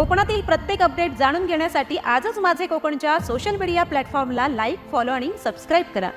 कोकणातील प्रत्येक अपडेट जाणून घेण्यासाठी आजच माझे कोकणच्या सोशल मीडिया प्लॅटफॉर्मला लाईक फॉलो आणि सबस्क्राईब करा.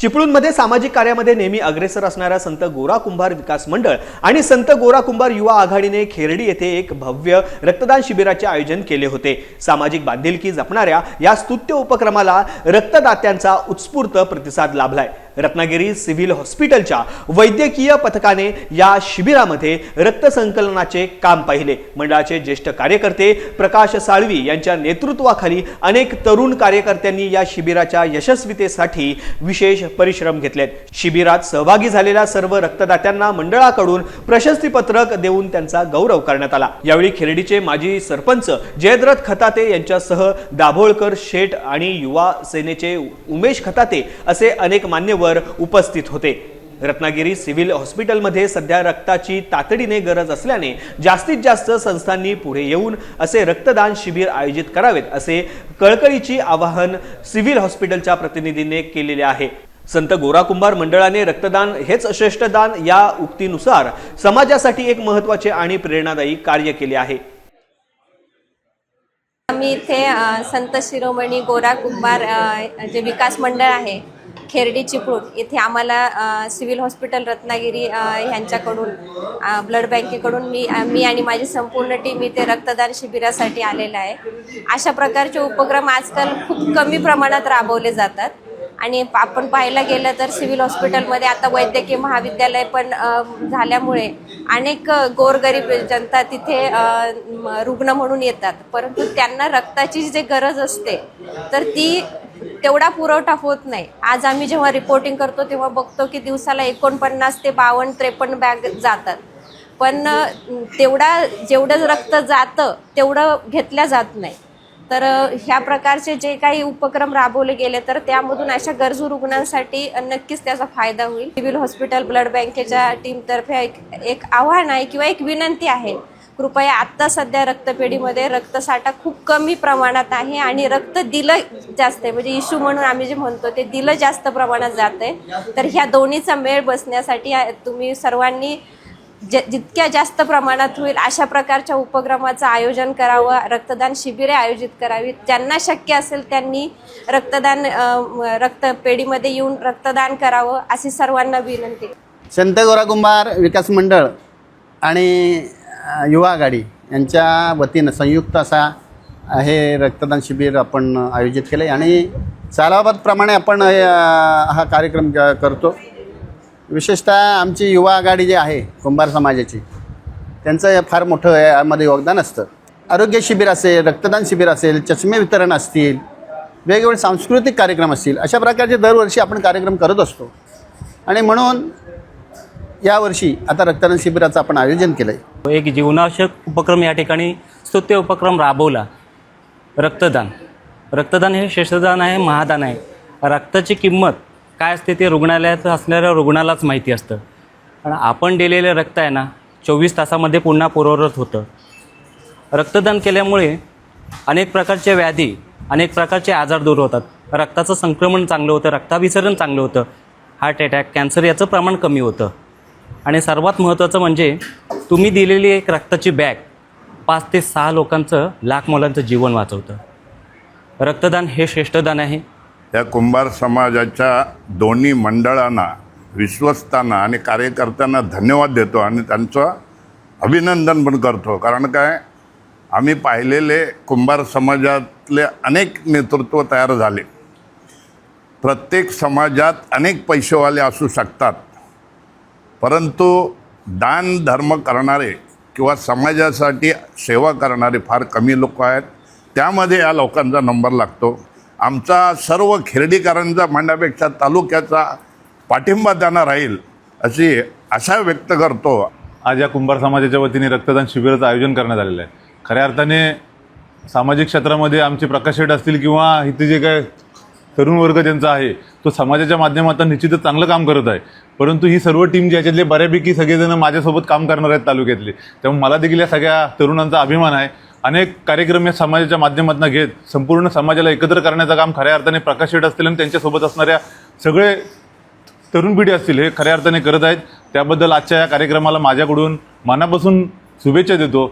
चिपळूणमध्ये सामाजिक कार्यामध्ये नेहमी अग्रेसर असणाऱ्या संत गोरा कुंभार विकास मंडळ आणि संत गोरा कुंभार युवा आघाडीने खेरडी येथे एक भव्य रक्तदान शिबिराचे आयोजन केले होते. सामाजिक बांधिलकी जपणाऱ्या या स्तुत्य उपक्रमाला रक्तदात्यांचा उत्स्फूर्त प्रतिसाद लाभलाय. रत्नागिरी सिव्हिल हॉस्पिटलच्या वैद्यकीय पथकाने या शिबिरामध्ये रक्तसंकलनाचे काम पाहिले. मंडळाचे ज्येष्ठ कार्यकर्ते प्रकाश साळवी यांच्या नेतृत्वाखाली अनेक तरुण कार्यकर्त्यांनी या शिबिराच्या यशस्वीतेसाठी विशेष परिश्रम घेतलेत शिबिरात सहभागी झालेल्या सर्व रक्तदात्यांना मंडळाकडून प्रशस्तीपत्रक देऊन त्यांचा गौरव करण्यात आला. यावेळी खेरडीचे माजी सरपंच जयद्रथ खताते यांच्यासह दाभोळकर शेठ आणि युवा सेनेचे उमेश खताते असे अनेक मान्य मान्यवर उपस्थित होते. रत्नागिरी सिव्हिल हॉस्पिटलमध्ये सध्या रक्ताची तातडीने गरज असल्याने जास्तीत जास्त संस्थांनी पुढे येऊन असे रक्तदान शिबिर आयोजित करावेत असे कळकळीची आवाहन सिव्हिल हॉस्पिटलच्या प्रतिनिधीने केलेले आहे. संत गोरा कुंभार मंडळाने रक्तदान हेच श्रेष्ठ दान या उक्तीनुसार समाजासाठी एक महत्त्वाचे आणि प्रेरणादायी कार्य केले आहे. आम्ही इथे संत शिरोमणी गोरा कुंभार जे विकास मंडळ आहे खेरडी चिपळूण इथे आम्हाला सिव्हिल हॉस्पिटल रत्नागिरी ह्यांच्याकडून ब्लड बँकेकडून मी मी आणि माझी संपूर्ण टीम इथे रक्तदान शिबिरासाठी आलेलं आहे. अशा प्रकारचे उपक्रम आजकाल खूप कमी प्रमाणात राबवले जातात. आणि आपण पाहायला गेलं तर सिव्हिल हॉस्पिटलमध्ये आता वैद्यकीय महाविद्यालय पण झाल्यामुळे अनेक गोरगरीब जनता तिथे रुग्ण म्हणून येतात. परंतु त्यांना रक्ताची जी गरज असते तर ती तेवढा पुरवठा होत नाही. आज आम्ही जेव्हा रिपोर्टिंग करतो तेव्हा बघतो की दिवसाला एकोणपन्नास ते बावन्न त्रेपन्न बॅग जातात. पण तेवढा जेवढं रक्त जातं तेवढं घेतल्या जात नाही. तर ह्या प्रकारचे जे काही उपक्रम राबवले गेले तर त्यामधून अशा गरजू रुग्णांसाठी नक्कीच त्याचा फायदा होईल. सिव्हिल हॉस्पिटल ब्लड बँकेच्या टीमतर्फे एक एक आव्हान आहे किंवा एक विनंती आहे कृपया आत्ता सध्या रक्तपेढीमध्ये रक्तसाठा खूप कमी प्रमाणात आहे आणि रक्त दिलं जास्त आहे. म्हणजे इशू म्हणून आम्ही जे म्हणतो ते दिलं जास्त प्रमाणात जात आहे. तर ह्या दोन्हीचा मेळ बसण्यासाठी तुम्ही सर्वांनी ज जितक्या जास्त प्रमाणात होईल अशा प्रकारच्या उपक्रमाचं आयोजन करावं रक्तदान शिबिरे आयोजित करावीत. ज्यांना शक्य असेल त्यांनी रक्तदान रक्तपेढीमध्ये येऊन रक्तदान करावं अशी सर्वांना विनंती. संत गोरा कुंभार विकास मंडळ आणि युवा आघाडी यांच्या वतीनं संयुक्त असा हे रक्तदान शिबिर आपण आयोजित केलं आहे आणि सालाबादप्रमाणे आपण हा कार्यक्रम क- करतो. विशेषतः आमची युवा आघाडी जी आहे कुंभार समाजाची त्यांचं हे फार मोठं यामध्ये योगदान असतं. आरोग्य शिबिर असेल रक्तदान शिबिर असेल चष्मे वितरण असतील वेगवेगळे सांस्कृतिक कार्यक्रम असतील अशा प्रकारचे दरवर्षी आपण कार्यक्रम करत असतो. आणि म्हणून यावर्षी आता रक्तदान शिबिराचं आपण आयोजन केलं आहे एक जीवनावश्यक उपक्रम या ठिकाणी स्तुत्य उपक्रम राबवला. रक्तदान. रक्तदान हे श्रेष्ठदान आहे महादान आहे. रक्ताची किंमत काय असते ते रुग्णालयात असणाऱ्या रुग्णालाच माहिती असतं. आणि आपण दिलेलं रक्त आहे ना चोवीस तासामध्ये पुन्हा पुरवत होतं. रक्तदान केल्यामुळे अनेक प्रकारच्या व्याधी अनेक प्रकारचे आजार दूर होतात. रक्ताचं संक्रमण चांगलं होतं रक्ताभिसरण चांगलं होतं. हार्ट अटॅक कॅन्सर याचं प्रमाण कमी होतं. आणि सर्वात महत्त्वाचं म्हणजे तुम्ही दिलेली एक रक्ताची बॅग पाच ते सहा लोकांचं लाख मुलांचं जीवन वाचवतं. रक्तदान हे श्रेष्ठदान आहे. या कुंभार समाजाच्या दोन्ही मंडळांना विश्वस्तांना आणि कार्यकर्त्यांना धन्यवाद देतो आणि त्यांचं अभिनंदन पण करतो. कारण काय? आम्ही पाहिलेले कुंभार समाजातले अनेक नेतृत्व तयार झाले. प्रत्येक समाजात अनेक पैसेवाले असू शकतात. परंतु दान धर्म करणारे किंवा समाजासाठी सेवा करणारे फार कमी लोक आहेत. त्यामध्ये या लोकांचा नंबर लागतो. आमचा सर्व खेर्डीकरांचा म्हणण्यापेक्षा तालुक्याचा पाठिंबा त्यांना राहील अशी आशा व्यक्त करतो. आज या कुंभार समाजाच्या वतीने रक्तदान शिबिराचं आयोजन करण्यात आलेलं आहे. खऱ्या अर्थाने सामाजिक क्षेत्रामध्ये आमचे प्रकाश शेठ असतील किंवा इथे जे काय तरुण वर्ग ज्यांचा आहे तो समाजाच्या माध्यमातून निश्चितच चांगलं काम करत आहे. परंतु ही सर्व टीम जी याच्यातले बऱ्यापैकी सगळेजण माझ्यासोबत काम करणार आहेत तालुक्यातले. त्यामुळे मला देखील या सगळ्या तरुणांचा अभिमान आहे. अनेक कार्यक्रम या समाजाच्या माध्यमातून घेत संपूर्ण समाजाला एकत्र करण्याचं काम खऱ्या अर्थाने प्रकाश शेठ असतील आणि त्यांच्यासोबत असणाऱ्या सगळे तरुण पिढी असतील हे खऱ्या अर्थाने करत आहेत. त्याबद्दल आजच्या या कार्यक्रमाला माझ्याकडून मनापासून शुभेच्छा देतो.